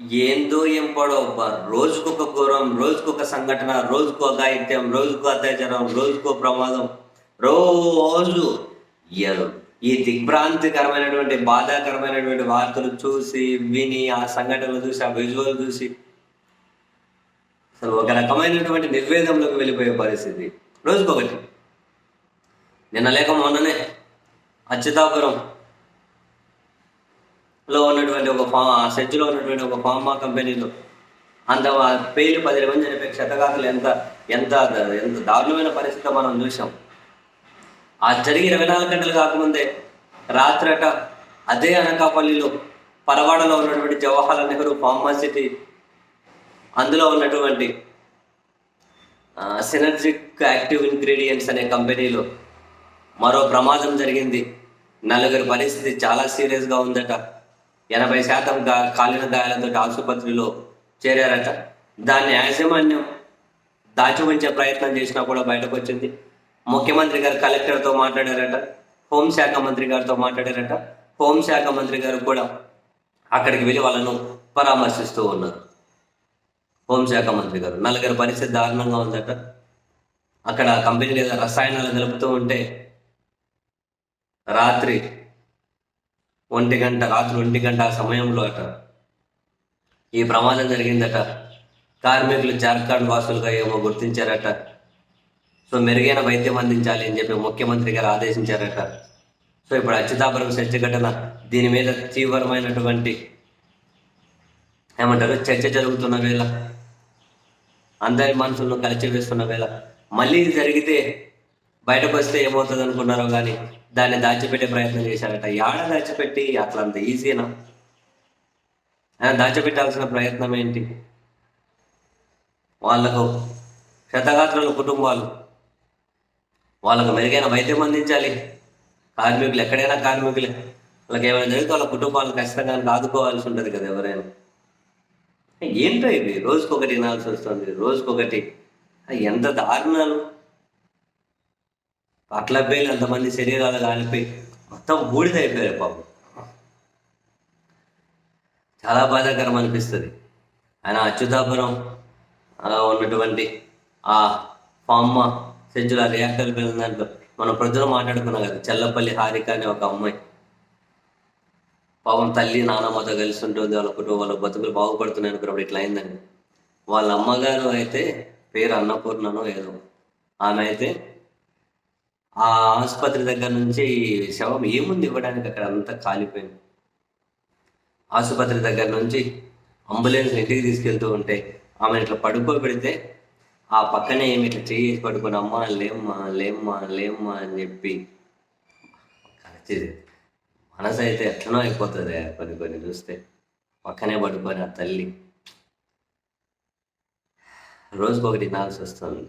ఏందో ఏం రోజుకు రోజుకొక ఘోరం రోజుకొక సంఘటన రోజుకో అఘాయిత్యం రోజుకో అత్యాచారం రోజుకో ప్రమాదం. రోజు ఈ దిగ్భ్రాంతికరమైనటువంటి బాధాకరమైనటువంటి వార్తలు చూసి విని ఆ సంఘటనలు చూసి ఆ విజువల్ చూసి అసలు ఒక రకమైనటువంటి నిర్వేదంలోకి వెళ్ళిపోయే పరిస్థితి. రోజుకొకటి. నిన్న లేక మొన్ననే అచ్యుతాపురం లో ఉన్నటువంటి ఒక ఫామ్ ఆ సెజ్లో ఉన్నటువంటి ఒక ఫార్మా కంపెనీలో. అంత పేలు పేర్లు పది మంది చనిపోయే క్షతగాతులు ఎంత ఎంత ఎంత దారుణమైన పరిస్థితి మనం చూసాం ఆ జరిగి ఇరవై నాలుగు గంటలు కాకముందే రాత్రట అదే అనకాపల్లిలో పరవాడలో ఉన్నటువంటి జవహర్లాల్ నెహ్రూ ఫార్మాసిటీ అందులో ఉన్నటువంటి సినర్జిక్ యాక్టివ్ ఇంగ్రీడియంట్స్ అనే కంపెనీలో మరో ప్రమాదం జరిగింది. నలుగురి పరిస్థితి చాలా సీరియస్గా ఉందట. ఎనభై శాతం గా కాలిన గాయాలతో ఆసుపత్రిలో చేరారట. దాన్ని యాజమాన్యం దాచి ఉంచే ప్రయత్నం చేసినా కూడా బయటకు వచ్చింది ముఖ్యమంత్రి గారు కలెక్టర్తో మాట్లాడారట హోంశాఖ మంత్రి గారితో మాట్లాడారట. హోంశాఖ మంత్రి గారు కూడా అక్కడికి వెళ్ళి వాళ్ళను పరామర్శిస్తూ ఉన్నారు. హోంశాఖ మంత్రి గారు నలుగురి పరిస్థితి దారుణంగా ఉందట. అక్కడ కంపెనీలు లేదా రసాయనాలు కలుపుతూ ఉంటే రాత్రి ఒంటి గంట రాత్రి ఒంటి గంట ఆ సమయంలో అట. ఈ ప్రమాదం జరిగిందట. కార్మికులు జార్ఖండ్ వాసులుగా ఏమో గుర్తించారట. సో మెరుగైన వైద్యం అందించాలి అని చెప్పి ముఖ్యమంత్రి గారు ఆదేశించారట. సో ఇప్పుడు అచ్యుతాపురం చర్చ ఘటన దీని మీద తీవ్రమైనటువంటి ఏమంటారు చర్చ జరుగుతున్న వేళ అందరి మనసులను కలిచి వేస్తున్న వేళ మళ్ళీ ఇది జరిగితే బయటకు వస్తే ఏమవుతుంది అనుకున్నారో కానీ దాన్ని దాచిపెట్టే ప్రయత్నం చేశారట. యాడ దాచిపెట్టి అట్లా అంత ఈజీనా ఆయన దాచిపెట్టాల్సిన ప్రయత్నం ఏంటి? వాళ్ళకు క్షతగాత్రుల కుటుంబాలు వాళ్ళకు మెరుగైన వైద్యం అందించాలి. కార్మికులు ఎక్కడైనా కార్మికులే. వాళ్ళకి ఏమైనా జరిగితే వాళ్ళ కుటుంబాలను ఖచ్చితంగా ఆదుకోవాల్సి ఉంటుంది కదా ఎవరైనా. ఏంటో ఇది? రోజుకొకటి వినాల్సి వస్తుంది. రోజుకొకటి. ఎంత దారుణాలు. అట్లా పోయిన అంతమంది శరీరాలు కాలిపోయి మొత్తం బూడిదైపోయారు పాపం. చాలా బాధాకరం అనిపిస్తుంది. ఆయన అచ్యుతాపురం అలా ఉన్నటువంటి ఆ ఫామ్మ సెంచుల రియాక్టర్ పిల్లల దాంట్లో మనం ప్రజలు మాట్లాడుకున్నాం కదా చెల్లపల్లి హారిక అనే ఒక అమ్మాయి. పాపం తల్లి నాన్నమ్మతో కలిసి ఉంటుంది వాళ్ళ కుటుంబం వాళ్ళ బతుకులు బాగుపడుతున్నాయి అనుకున్నప్పుడు ఇట్లా అయిందండి. వాళ్ళ అమ్మగారు అయితే పేరు అన్నపూర్ణను ఏదో. ఆమె అయితే ఆ ఆసుపత్రి దగ్గర నుంచి శవం ఏముంది ఇవ్వడానికి అక్కడ అంతా కాలిపోయింది. ఆసుపత్రి దగ్గర నుంచి అంబులెన్స్ ఇంటికి తీసుకెళ్తూ ఉంటే ఆమె ఇట్లా పడుకోబెడితే ఆ పక్కనే ఏమి ఇట్లా చేయి పడుకొని అమ్మా లేమ్మా లేమ్మా లేమ్మా అని చెప్పి మనసు అయితే ఎట్లనో అయిపోతుంది కొన్ని కొన్ని చూస్తే. పక్కనే పడుకొని ఆ తల్లి. రోజుకొకటి నాల్సి వస్తుంది.